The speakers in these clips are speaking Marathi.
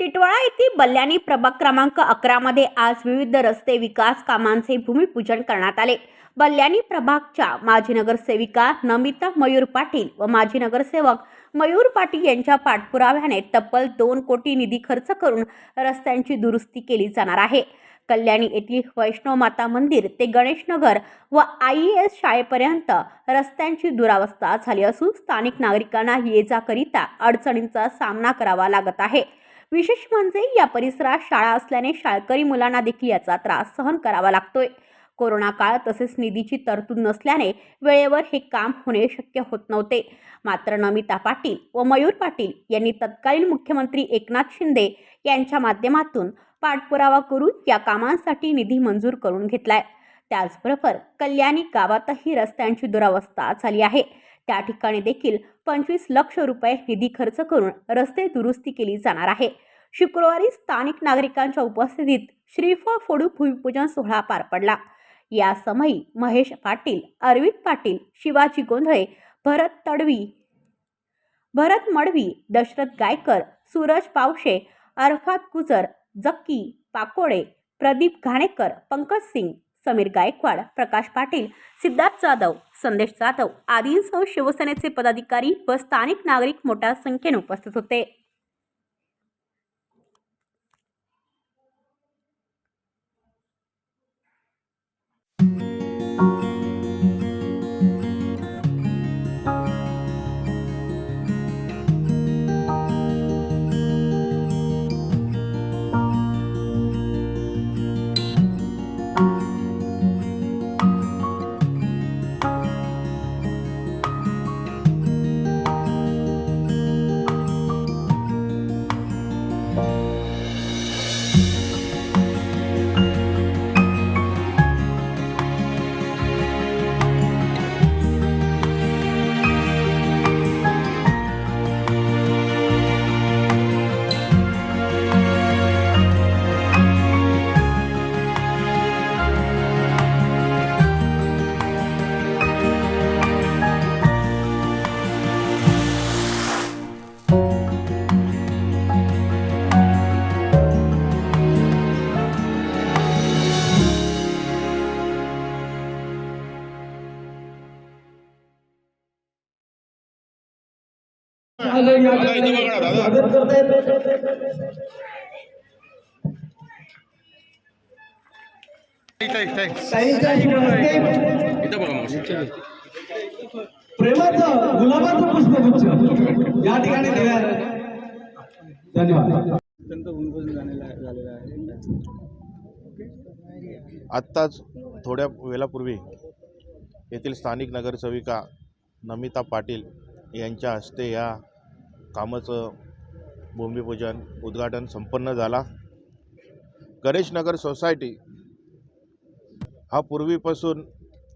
टिटवाळा येथील बल्यानी प्रभाग क्रमांक अकरामध्ये आज विविध रस्ते विकास कामांचे भूमिपूजन करण्यात आले. बल्यानी प्रभागच्या माजी नगरसेविका नमिता मयूर पाटील व माजी नगरसेवक मयूर पाटील यांच्या पाठपुराव्याने तब्बल दोन कोटी निधी खर्च करून रस्त्यांची दुरुस्ती केली जाणार आहे. कल्याणी येथील वैष्णव माता मंदिर ते गणेशनगर व आय एस शाळेपर्यंत रस्त्यांची दुरावस्था झाली असून स्थानिक नागरिकांना ये जा करिता अडचणींचा सामना करावा लागत आहे. विशेष म्हणजे या परिसरात शाळा असल्याने शाळकरी मुलांना देखील याचा त्रास सहन करावा लागतोय. कोरोना काळ तसेच निधीची तरतूद नसल्याने वेळेवर हे काम होणे शक्य होत नव्हते. मात्र नमिता पाटील व मयूर पाटील यांनी तत्कालीन मुख्यमंत्री एकनाथ शिंदे यांच्या माध्यमातून पाठपुरावा करून या कामांसाठी निधी मंजूर करून घेतलाय. त्याचबरोबर कल्याणी गावातही रस्त्यांची दुरावस्था झाली आहे. त्या ठिकाणी देखील पंचवीस लक्ष रुपये निधी खर्च करून रस्ते दुरुस्ती केली जाणार आहे. शुक्रवारी स्थानिक नागरिकांच्या उपस्थितीत श्रीफळ फोडू भूमिपूजन सोहळा पार पडला. या समयी महेश पाटील अरविंद पाटील शिवाजी गोंधळे भरत तडवी भरत मडवी दशरथ गायकर सूरज पावशे अरफात गुजर जक्की पाकोडे प्रदीप घाणेकर पंकज सिंग समीर गायकवाड प्रकाश पाटील सिद्धार्थ जाधव संदेश जाधव आदींसह शिवसेनेचे पदाधिकारी व स्थानिक नागरिक मोठ्या संख्येने उपस्थित होते. इथं, बघा मावशी. प्रेमाचं गुलाबाचं पुष्पगुच्छ या ठिकाणी देणार धन्यवाद. आत्ताच थोड्या वेळापूर्वी येथील स्थानिक नगरसेविका नमिता पाटील यांच्या हस्ते या कामाचं भूमिपूजन उद्घाटन संपन्न झाला. गणेशनगर सोसायटी हा पूर्वीपासून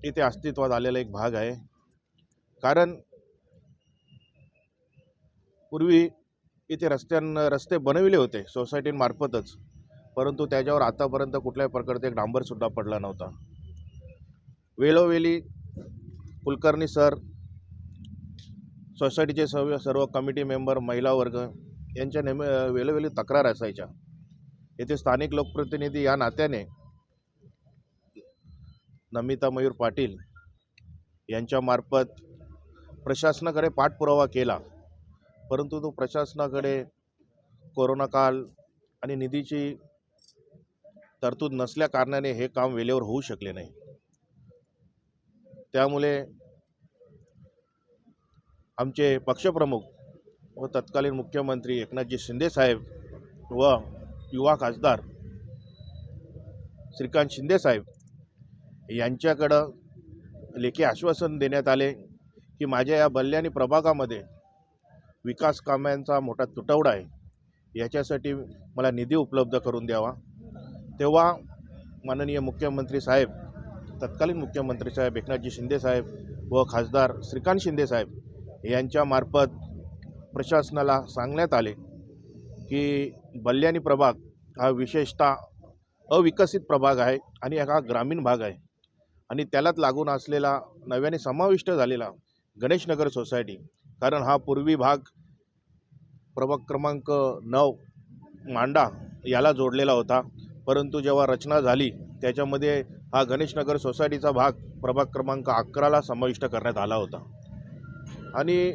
इथे अस्तित्वात आलेला एक भाग आहे. कारण पूर्वी इथे रस्त्यां रस्ते बनविले होते सोसायटीमार्फतच परंतु त्याच्यावर आतापर्यंत कुठल्याही प्रकारचा एक डांबरसुद्धा पडला नव्हता. वेळोवेळी कुलकर्णी सर सोसायटीचे सर्व सर्व कमिटी मेंबर महिला वर्ग यांच्या नेहमी वेळोवेळी तक्रार असायच्या. येथे स्थानिक लोकप्रतिनिधी या नात्याने नमिता मयूर पाटील यांच्यामार्फत प्रशासनाकडे पाठपुरावा केला. परंतु तो प्रशासनाकडे कोरोना काळ आणि निधीची तरतूद नसल्या कारणाने हे काम वेळेवर होऊ शकले नाही. त्यामुळे आमचे पक्षप्रमुख व तत्कालीन मुख्यमंत्री एकनाथजी शिंदेसाहेब व युवा खासदार श्रीकांत शिंदेसाहेब यांच्याकडं लेखी आश्वासन देण्यात आले की माझ्या या बल्ल्याणी प्रभागामध्ये विकास कामांचा मोठा तुटवडा आहे. याच्यासाठी मला निधी उपलब्ध करून द्यावा. तेव्हा माननीय मुख्यमंत्री साहेब तत्कालीन मुख्यमंत्री साहेब एकनाथजी शिंदेसाहेब व खासदार श्रीकांत शिंदेसाहेब यांच्यामार्फत प्रशासनाला सांगण्यात आले की बल्याणी प्रभाग हा विशेषतः अविकसित प्रभाग आहे आणि हा ग्रामीण भाग आहे. आणि त्यालाच लागून असलेला नव्याने समाविष्ट झालेला गणेशनगर सोसायटी कारण हा पूर्वी भाग प्रभाग क्रमांक नऊ मांडा याला जोडलेला होता. परंतु जेव्हा रचना झाली त्याच्यामध्ये हा गणेशनगर सोसायटीचा भाग प्रभाग क्रमांक अकराला समाविष्ट करण्यात आला होता. आणि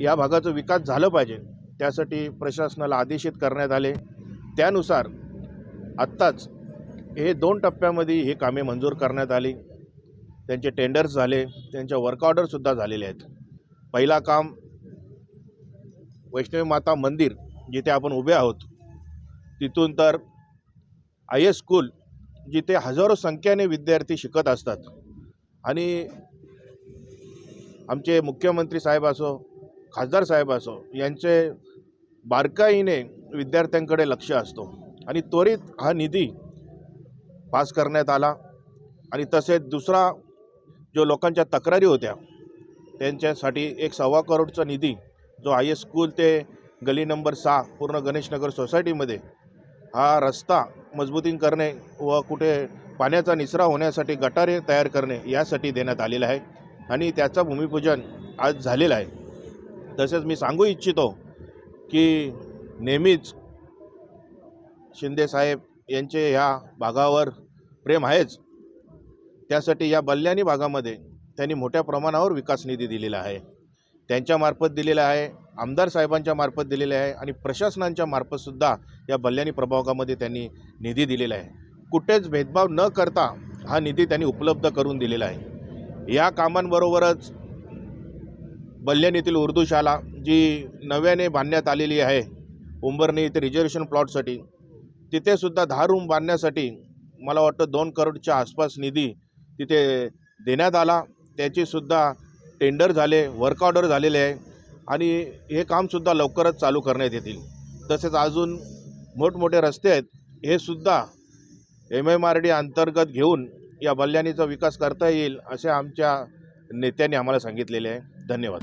या भागाचा विकास झालं पाहिजे त्यासाठी प्रशासनाला आदेशित करण्यात आले. त्यानुसार आत्ताच हे दोन टप्प्यामध्ये हे कामे मंजूर करण्यात आली. त्यांचे टेंडर्स झाले त्यांच्या वर्कऑर्डरसुद्धा झालेले आहेत. पहिला काम वैष्णवी माता मंदिर जिथे आपण उभे आहोत तिथून तर आय एस स्कूल जिथे हजारो संख्येने विद्यार्थी शिकत असतात. आणि आमचे मुख्यमंत्री साहेब असो खासदार साहेब असो यांचे बारकाईने विद्यार्थ्यांकडे लक्ष असतो. आणि त्वरित हा निधी पास करण्यात आला. आणि तसेच दुसरा जो लोकांच्या तक्रारी होत्या त्यांच्यासाठी एक सव्वा करोडचा निधी जो आय एस स्कूल ते गली नंबर सहा पूर्ण गणेशनगर सोसायटीमध्ये हा रस्ता मजबूतीन करणे व कुठे पाण्याचा निचरा होण्यासाठी गटारे तयार करणे यासाठी देण्यात आलेला आहे. आणि त्याचं भूमिपूजन आज झालेलं आहे. तसेच मी सांगू इच्छितो की नेहमीच शिंदेसाहेब यांचे ह्या भागावर प्रेम आहेच. त्यासाठी या बल्ल्याणी भागामध्ये त्यांनी मोठ्या प्रमाणावर विकास निधी दिलेला आहे. त्यांच्यामार्फत दिलेला आहे आमदार साहेबांच्या मार्फत दिलेला आहे आणि प्रशासनांच्या मार्फतसुद्धा या बल्ल्याणी प्रभागामध्ये त्यांनी निधी दिलेला आहे. कुठेच भेदभाव न करता हा निधी त्यांनी उपलब्ध करून दिलेला आहे. या कामांबरोबरच बल्ल्याणीतील उर्दू शाळा जी नव्याने बांधण्यात आलेली आहे उंबरणी इथे रिझर्वेशन प्लॉटसाठी तिथेसुद्धा दहा रूम बांधण्यासाठी मला वाटतं दोन करोडच्या आसपास निधी तिथे देण्यात आला. त्याचीसुद्धा टेंडर झाले वर्क ऑर्डर झालेले आहे आणि हे कामसुद्धा लवकरच चालू करण्यात येतील. तसेच अजून मोठमोठे रस्ते आहेत हे सुद्धा एम एम आर डी अंतर्गत घेऊन या बल्याणीचा विकास करता येईल असे आमच्या नेत्यांनी आम्हाला सांगितलेले आहे. धन्यवाद.